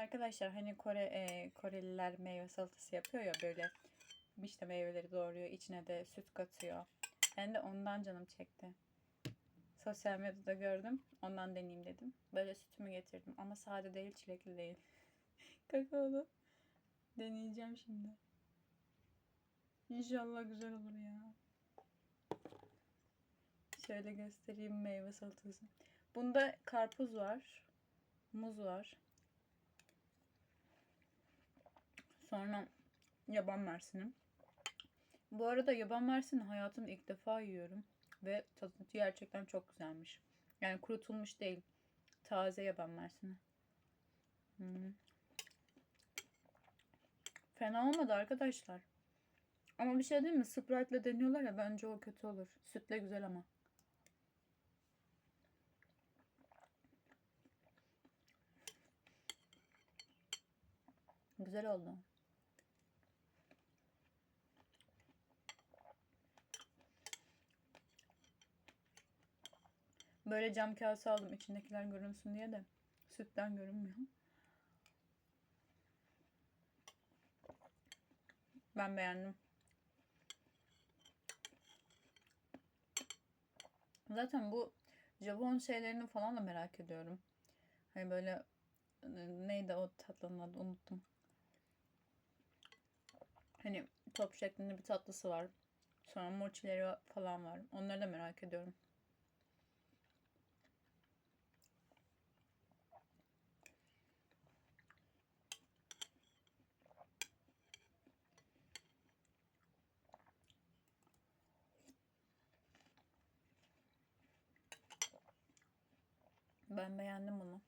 Arkadaşlar hani Kore e, Koreliler meyve salatası yapıyor ya böyle işte meyveleri doğruyor içine de süt katıyor. Ben de ondan canım çekti. Sosyal medyada gördüm. Ondan deneyeyim dedim. Böyle sütümü getirdim ama sade değil çilekli değil. Kakaolu. Deneyeceğim şimdi. İnşallah güzel olur ya. Şöyle göstereyim meyve salatası. Bunda karpuz var. Muz var. Sonra yaban mersini. Bu arada yaban mersini hayatımda ilk defa yiyorum. Ve tadı gerçekten çok güzelmiş. Yani kurutulmuş değil. Taze yaban mersini. Hmm. Fena olmadı arkadaşlar. Ama bir şey değil mi? Sprite'le deniyorlar ya bence o kötü olur. Sütle güzel ama. Güzel oldu. Böyle cam kase aldım içindekiler görünsün diye de sütten görünmüyor. Ben beğendim. Zaten bu Japon şeylerini falan da merak ediyorum. Hani böyle e, neydi o tatlının adı unuttum. Hani top şeklinde bir tatlısı var. Sonra mochileri falan var. Onları da merak ediyorum. Ben beğendim bunu.